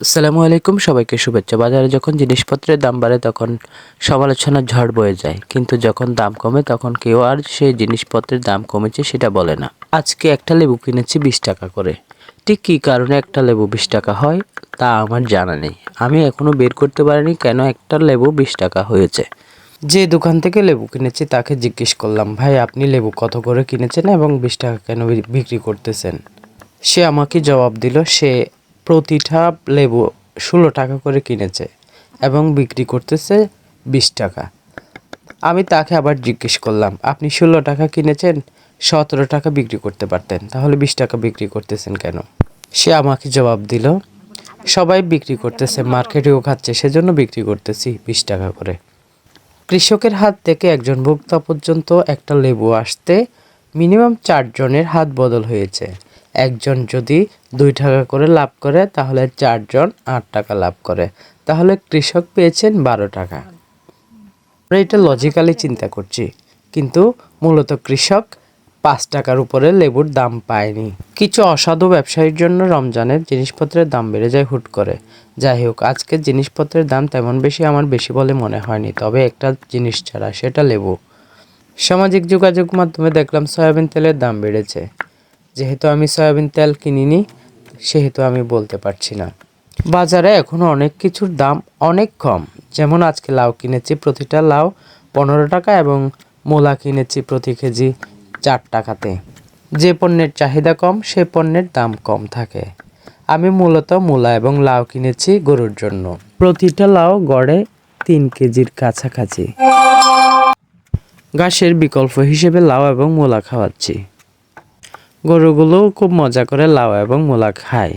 আসসালামু আলাইকুম, সবাইকে শুভেচ্ছা। বাজারে যখন জিনিসপত্রের দাম বাড়ে, তখন সমালোচনার ঝড় বয়ে যায়। কিন্তু যখন দাম কমে, তখন কেউ আর সেই জিনিসপত্রের দাম কমেছে সেটা বলে না। আজকে একটা লেবু কিনেছি বিশ টাকা করে। ঠিক কী কারণে একটা লেবু বিশ টাকা হয়, তা আমার জানা নেই। আমি এখনও বের করতে পারিনি কেন একটা লেবু বিশ টাকা হয়েছে। যে দোকান থেকে লেবু কিনেছি, তাকে জিজ্ঞেস করলাম, ভাই, আপনি লেবু কত করে কিনেছেন এবং বিশ টাকা কেন বিক্রি করতেছেন? সে আমাকে জবাব দিল, সে প্রতিটা লেবু ষোলো টাকা করে কিনেছে এবং বিক্রি করতেছে বিশ টাকা। আমি তাকে আবার জিজ্ঞেস করলাম, আপনি ষোলো টাকা কিনেছেন, সতেরো টাকা বিক্রি করতে পারতেন, তাহলে বিশ টাকা বিক্রি করতেছেন কেন? সে আমাকে জবাব দিল, সবাই বিক্রি করতেছে, মার্কেটেও খাচ্ছে, সেজন্য বিক্রি করতেছি বিশ টাকা করে। কৃষকের হাত থেকে একজন ভোক্তা পর্যন্ত একটা লেবু আসতে মিনিমাম চারজনের হাত বদল হয়েছে। একজন যদি দুই টাকা করে লাভ করে, তাহলে চারজন আট টাকা লাভ করে। তাহলে কৃষক পেয়েছেন বারো টাকা। আমরা এটা লজিক্যালি চিন্তা করছি। কিন্তু মূলত কৃষক পাঁচ টাকার উপরে লেবুর দাম পায়নি। কিছু অসাধু ব্যবসায়ীর জন্য রমজানের জিনিসপত্রের দাম বেড়ে যায় হুট করে। যাই হোক, আজকের জিনিসপত্রের দাম তেমন বেশি, আমার বেশি বলে মনে হয়নি। তবে একটা জিনিস ছাড়া, সেটা লেবু। সামাজিক যোগাযোগ মাধ্যমে দেখলাম সয়াবিন তেলের দাম বেড়েছে। যেহেতু আমি সয়াবিন তেল কিনিনি, সেহেতু আমি বলতে পারছি না। বাজারে এখনও অনেক কিছুর দাম অনেক কম। যেমন আজকে লাউ কিনেছি প্রতিটা লাউ পনেরো টাকা এবং মূলা কিনেছি প্রতি কেজি চার টাকাতে। যে পণ্যের চাহিদা কম, সে পণ্যের দাম কম থাকে। আমি মূলত মূলা এবং লাউ কিনেছি গরুর জন্য। প্রতিটা লাউ গড়ে তিন কেজির কাছাকাছি। ঘাসের বিকল্প হিসেবে লাউ এবং মূলা খাওয়াচ্ছি। গরুগুলোও খুব মজা করে লাউ এবং মূলা খায়।